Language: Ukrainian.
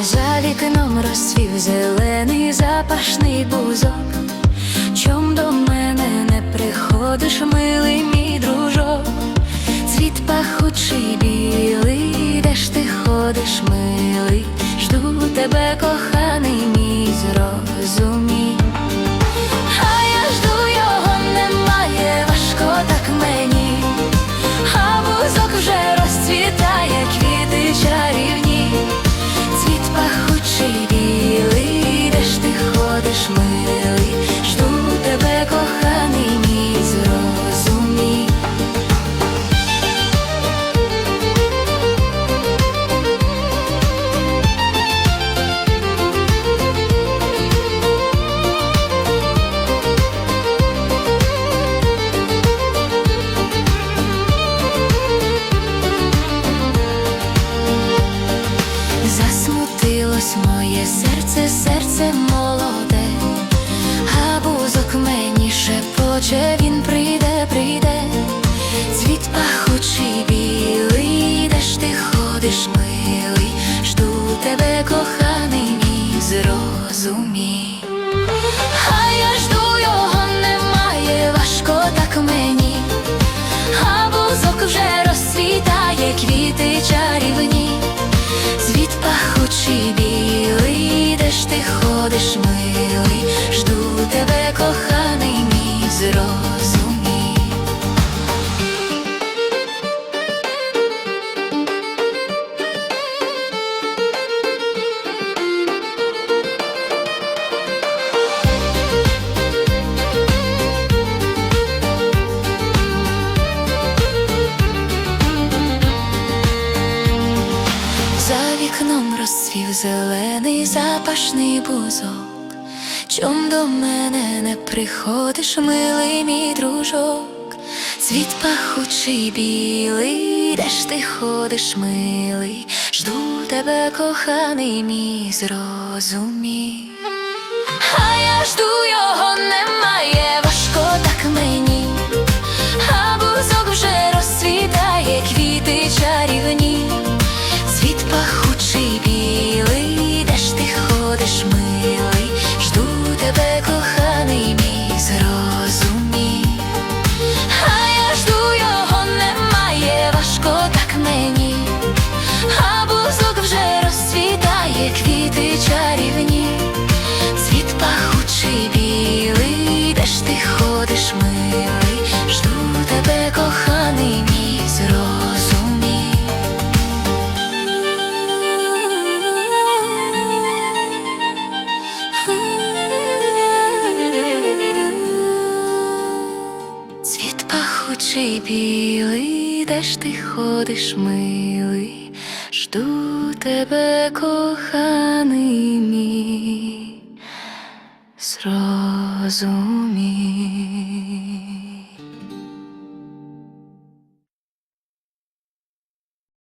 За вікном розцвів зелений запашний бузок. Чом до мене не приходиш, милий мій дружок? Цвіт пахучий білий, де ж ти ходиш, милий? Жду тебе, коханий Засмутилось моє серце, серце молоде, а бузок мені шепоче, він прийде, прийде, цвіт пахучий білий, де ж ти ходиш, милий, жду тебе, коханий мій, зрозумій. А я його немає, важко так мені. А бузок вже розцвітає, квіти вікном розцвів зелений запашний бузок. Чом до мене не приходиш, милий мій дружок? Цвіт пахучий білий, де ж ти ходиш, милий? Жду тебе, коханий мій, зрозумій. А я жду пахучий білий, де ж ти ходиш, милий, жду тебе, коханий мій, зрозумій.